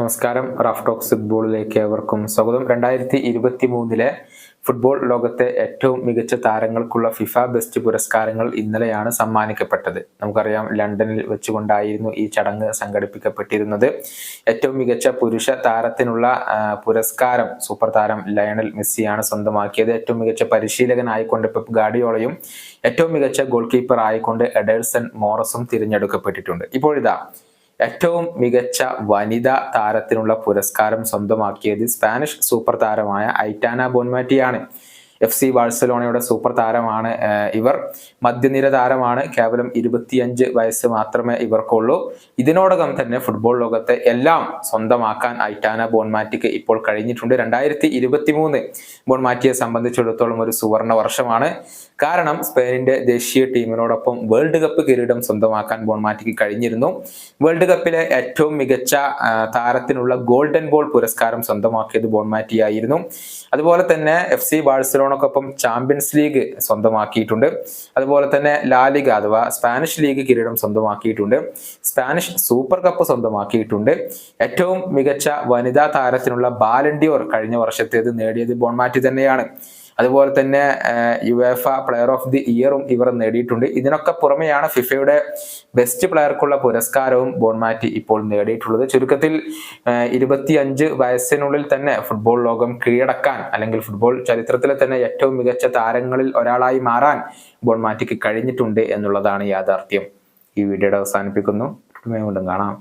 നമസ്കാരം. Raf talks ഫുട്ബോളിലേക്ക് ഏവർക്കും സ്വാഗതം. രണ്ടായിരത്തി ഇരുപത്തി മൂന്നിലെ ഫുട്ബോൾ ലോകത്തെ ഏറ്റവും മികച്ച താരങ്ങൾക്കുള്ള ഫിഫ ബെസ്റ്റ് പുരസ്കാരങ്ങൾ ഇന്നലെയാണ് സമ്മാനിക്കപ്പെട്ടത്. നമുക്കറിയാം ലണ്ടനിൽ വെച്ചുകൊണ്ടായിരുന്നു ഈ ചടങ്ങ് സംഘടിപ്പിക്കപ്പെട്ടിരുന്നത്. ഏറ്റവും മികച്ച പുരുഷ താരത്തിനുള്ള പുരസ്കാരം സൂപ്പർ താരം ലയണൽ മെസ്സിയാണ് സ്വന്തമാക്കിയത്. ഏറ്റവും മികച്ച പരിശീലകനായിക്കൊണ്ട് പെപ് ഗാഡിയോളയും ഏറ്റവും മികച്ച ഗോൾ കീപ്പർ ആയിക്കൊണ്ട് എഡേഴ്സൺ മോറസും തിരഞ്ഞെടുക്കപ്പെട്ടിട്ടുണ്ട്. ഇപ്പോഴിതാ ഏറ്റവും മികച്ച വനിതാ താരത്തിനുള്ള പുരസ്കാരം സ്വന്തമാക്കിയത് സ്പാനിഷ് സൂപ്പർ താരമായ ഐറ്റാന ബോൺമാറ്റിയാണ് എഫ് സി ബാഴ്സലോണയുടെ സൂപ്പർ താരമാണ് ഇവർ. മധ്യനിര താരമാണ് കേവലം ഇരുപത്തിയഞ്ച് വയസ്സ് മാത്രമേ ഇവർക്കുള്ളൂ. ഇതിനോടകം തന്നെ ഫുട്ബോൾ ലോകത്തെ എല്ലാം സ്വന്തമാക്കാൻ ഐറ്റാന ബോൺമാറ്റിക്ക് ഇപ്പോൾ കഴിഞ്ഞിട്ടുണ്ട്. രണ്ടായിരത്തി ഇരുപത്തി മൂന്ന് ബോൺമാറ്റിയെ സംബന്ധിച്ചിടത്തോളം ഒരു സുവർണ വർഷമാണ്. കാരണം സ്പെയിനിന്റെ ദേശീയ ടീമിനോടൊപ്പം വേൾഡ് കപ്പ് കിരീടം സ്വന്തമാക്കാൻ ബോൺമാറ്റിക്ക് കഴിഞ്ഞിരുന്നു. വേൾഡ് കപ്പിലെ ഏറ്റവും മികച്ച താരത്തിനുള്ള ഗോൾഡൻ ബോൾ പുരസ്കാരം സ്വന്തമാക്കിയത് ബോൺമാറ്റിയായിരുന്നു. അതുപോലെ തന്നെ എഫ് സി ബാഴ്സലോണക്കൊപ്പം ചാമ്പ്യൻസ് ലീഗ് സ്വന്തമാക്കിയിട്ടുണ്ട്. അതുപോലെ തന്നെ ലാലിഗ അഥവാ സ്പാനിഷ് ലീഗ് കിരീടം സ്വന്തമാക്കിയിട്ടുണ്ട്. സ്പാനിഷ് സൂപ്പർ കപ്പ് സ്വന്തമാക്കിയിട്ടുണ്ട്. ഏറ്റവും മികച്ച വനിതാ താരത്തിനുള്ള ബാലൻഡിയോർ കഴിഞ്ഞ വർഷത്തേത് നേടിയത് ബോൺമാറ്റി തന്നെയാണ്. അതുപോലെ തന്നെ യുവേഫ പ്ലെയർ ഓഫ് ദി ഇയറും ഇവർ നേടിയിട്ടുണ്ട്. ഇതിനൊക്കെ പുറമെയാണ് ഫിഫയുടെ ബെസ്റ്റ് പ്ലെയർക്കുള്ള പുരസ്കാരവും ബോൺമാറ്റി ഇപ്പോൾ നേടിയിട്ടുള്ളത്. ചുരുക്കത്തിൽ ഇരുപത്തിയഞ്ച് വയസ്സിനുള്ളിൽ തന്നെ ഫുട്ബോൾ ലോകം കീഴടക്കാൻ അല്ലെങ്കിൽ ഫുട്ബോൾ ചരിത്രത്തിലെ തന്നെ ഏറ്റവും മികച്ച താരങ്ങളിൽ ഒരാളായി മാറാൻ ബോൺമാറ്റിക്ക് കഴിഞ്ഞിട്ടുണ്ട് എന്നുള്ളതാണ് യാഥാർത്ഥ്യം. ഈ വീഡിയോയുടെ അവസാനിപ്പിക്കുന്നു. കാണാം.